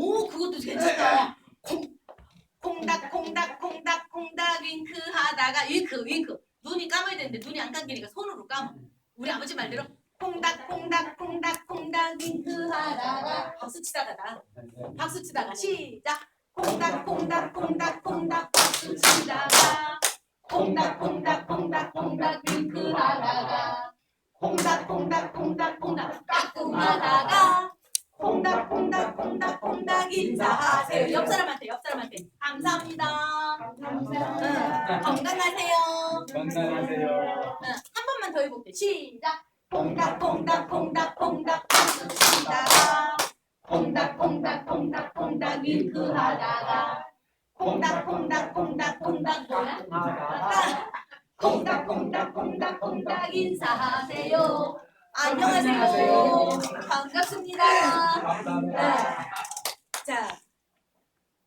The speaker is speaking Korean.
오 그것도 괜찮다. 콩 콩닥 콩닥 콩닥 콩닥 윙크 하다가 윙크 윙크 눈이 감아야 되는데 눈이 안 감기니까 손으로 감아. 우리 아버지 말대로 콩닥 콩닥 콩닥 콩닥 윙크 하다가 박수 치다가 나 박수 치다가 시작 콩닥 콩닥 콩닥 콩닥 박수 치다가 콩닥 콩닥 콩닥 콩닥 윙크 하다가 콩닥 콩닥 콩닥 콩닥 까꿍 하다가 콩닥 콩닥 인사하세요. 옆 사람한테 옆 사람한테. 감사합니다. 응, 건강하세요. 건강하세요. 응, 한 번만 더 해볼게. 시작. 콩닥 콩닥 콩닥 콩닥 박수 치다가 콩닥 콩닥 콩닥 콩닥 윙크 하다가. 콩닥 콩닥 콩닥 콩닥 뭐야? 콩닥 콩닥 콩닥 콩닥 인사하세요. 안녕하세요. 반갑습니다. 감사합니다.